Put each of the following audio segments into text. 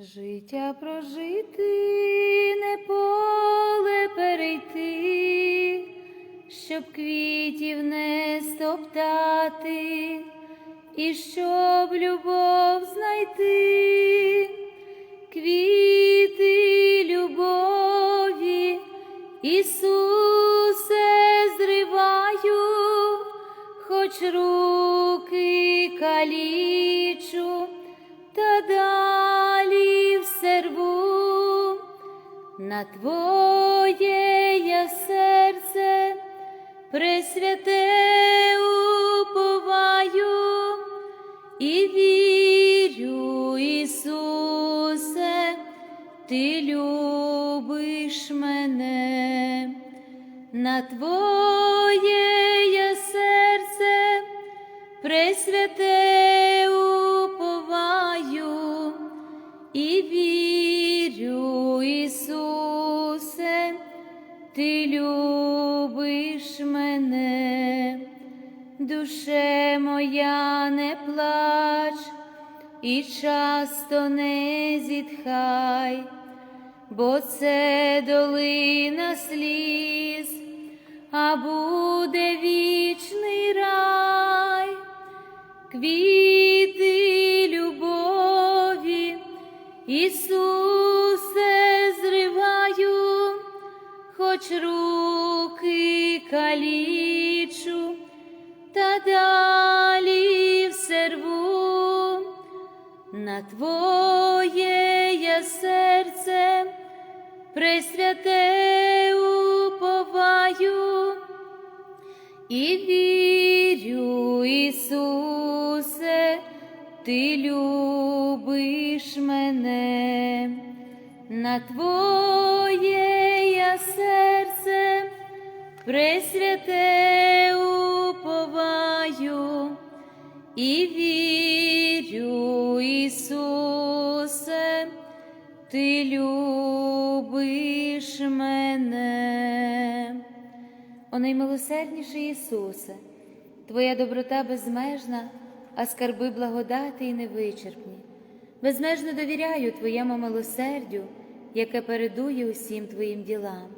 Життя прожити, не поле перейти, щоб квітів не стоптати, і щоб любов знайти, квіти любові, Ісусе, зриваю, хоч руки калічу, на Твоє я серце пресвяте уповаю і вірю, Ісусе, Ти любиш мене, на Твоє я серце пресвяте любиш мене, душе моя не плач і часто не зітхай, бо це долина сліз, а буде вічний рай, квіти любові, Ісусе, зриваю, хоч руки калічу, та далі все рву, на Твоє я серце пресвяте уповаю і вірю, Ісусе, Ти любиш мене, на Твоє я серце пресвяте уповаю і вірю, Ісусе, Ти любиш мене. О наймилосердніший Ісусе, Твоя доброта безмежна, а скарби благодати і невичерпні. Безмежно довіряю Твоєму милосердю, яке передує усім Твоїм ділам.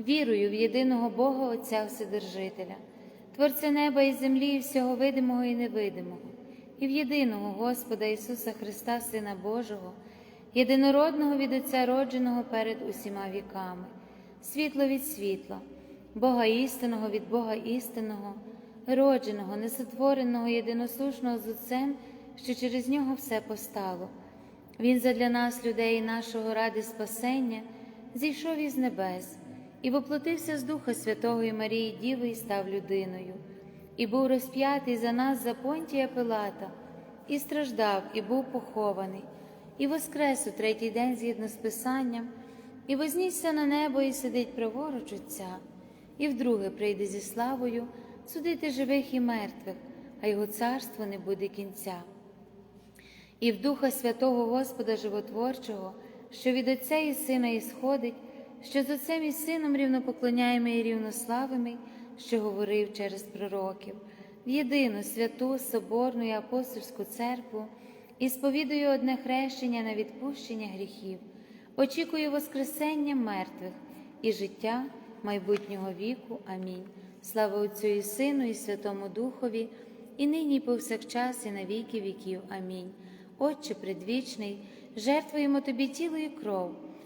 вірую в єдиного Бога Отця Вседержителя, Творця неба і землі, і всього видимого і невидимого, і в єдиного Господа Ісуса Христа, Сина Божого, єдинородного від Отця родженого перед усіма віками світло від світла, Бога істинного від Бога істинного, родженого, несотвореного, єдиносушного з Отцем, що через нього все постало. Він задля нас, людей нашого ради спасення, зійшов із небес і воплотився з Духа Святого і Марії Діви і став людиною, і був розп'ятий за нас за понтія Пилата, і страждав, і був похований, і воскрес у третій день згідно з Писанням і вознісся на небо, і сидить праворуч Отця, і вдруге прийде зі славою судити живих і мертвих, а його царство не буде кінця. І в Духа Святого Господа Животворчого, що від Отця і Сина ісходить, що з Отцем і Сином рівнопоклоняємо і рівнославимо, що говорив через пророків, в єдину святу Соборну і апостольську церкву і сповідую одне хрещення на відпущення гріхів, очікую Воскресення мертвих і життя майбутнього віку. Амінь. Слава Отцю і Сину, і Святому Духові, і нині, і повсякчас, і на віки віків. Амінь. Отче предвічний, жертвуємо Тобі тіло і кров,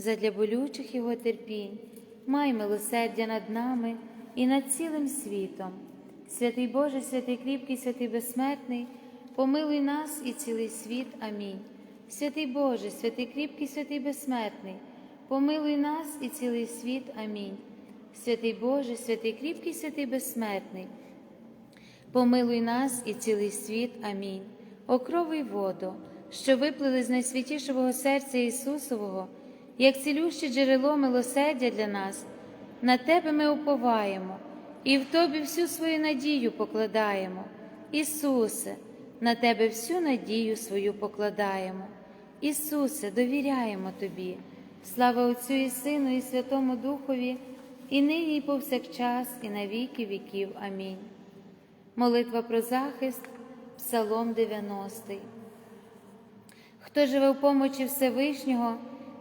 задля болючих його терпінь, май милосердя над нами і над цілим світом. Святий Боже, святий кріпкий, святий безсмертний, помилуй нас і цілий світ. Амінь. Святий Боже, святий кріпкий, святий безсмертний, помилуй нас і цілий світ. Амінь. Святий Боже, святий кріпкий, святий безсмертний, помилуй нас і цілий світ. Амінь. Окровий воду, що виплили з найсвятішого серця Ісусового, як цілюще джерело милосердя для нас, на Тебе ми уповаємо і в Тобі всю свою надію покладаємо. Ісусе, на Тебе всю надію свою покладаємо. Ісусе, довіряємо Тобі. Слава Отцю і Сину, і Святому Духові і нині, і повсякчас, і на віки віків. Амінь. Молитва про захист, Псалом 90. Хто живе в помочі Всевишнього,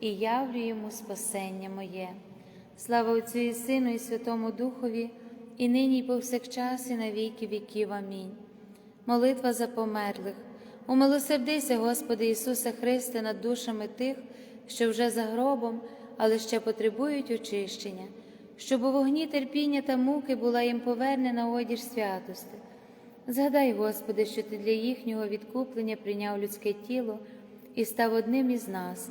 і явлю йому спасення моє. Слава Отцю і Сину, і Святому Духові, і нині, і повсякчас, і на віки віків. Амінь. Молитва за померлих. Умилосердися, Господи Ісусе Христе, над душами тих, що вже за гробом, але ще потребують очищення, щоб у вогні терпіння та муки була їм повернена одіж святости. Згадай, Господи, що Ти для їхнього відкуплення прийняв людське тіло і став одним із нас.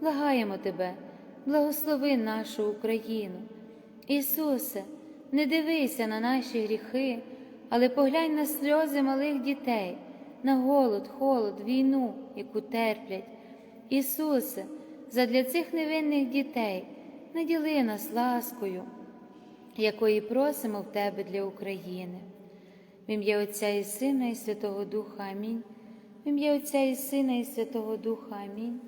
благаємо Тебе, благослови нашу Україну. Ісусе, не дивися на наші гріхи, але поглянь на сльози малих дітей, на голод, холод, війну, яку терплять. Ісусе, задля цих невинних дітей наділи нас ласкою, якої просимо в Тебе для України. В ім'я Отця і Сина, і Святого Духа Амінь. В ім'я Отця і Сина, і Святого Духа Амінь.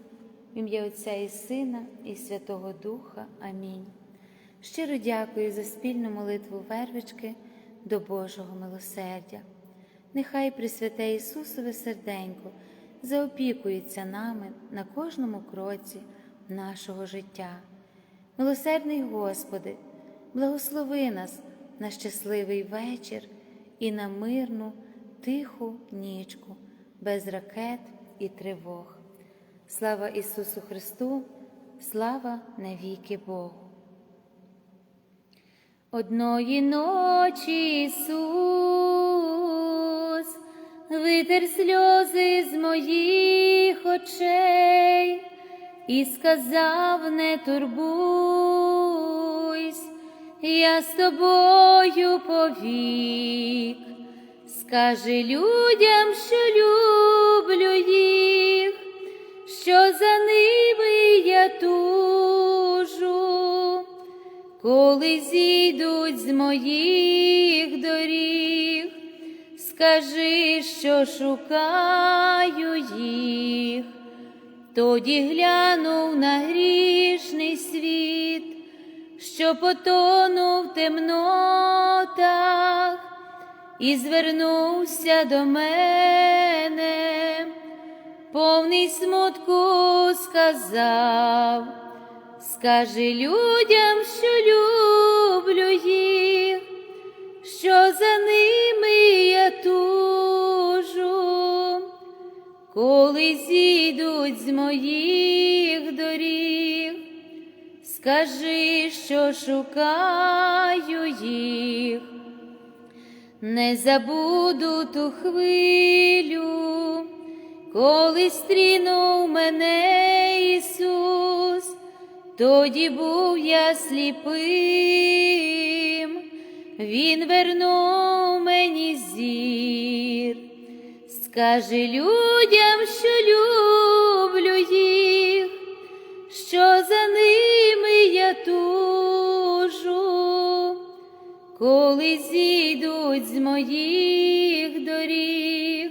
В ім'я Отця і Сина, і Святого Духа Амінь. Щиро дякую за спільну молитву вервички до Божого милосердя. Нехай Пресвяте Ісусове серденько заопікується нами на кожному кроці нашого життя. Милосердний Господи, благослови нас на щасливий вечір і на мирну, тиху нічку, без ракет і тривог. Слава Ісусу Христу, слава навіки Богу. Одної ночі Ісус витер сльози з моїх очей і сказав: не турбуйсь, я з тобою повік, скажи людям, що люблю їх, що за ними я тужу. Коли зійдуть з моїх доріг, скажи, що шукаю їх, тоді глянув на грішний світ, що потонув в темнотах, і звернувся до мене, повний смутку сказав. Скажи людям, що люблю їх, що за ними я тужу, коли зійдуть з моїх доріг, скажи, що шукаю їх, не забуду ту хвилю, коли стрінув мене Ісус тоді був я сліпим, Він вернув мені зір, скажи людям, що люблю їх, що за ними я тужу, коли зійдуть з моїх доріг,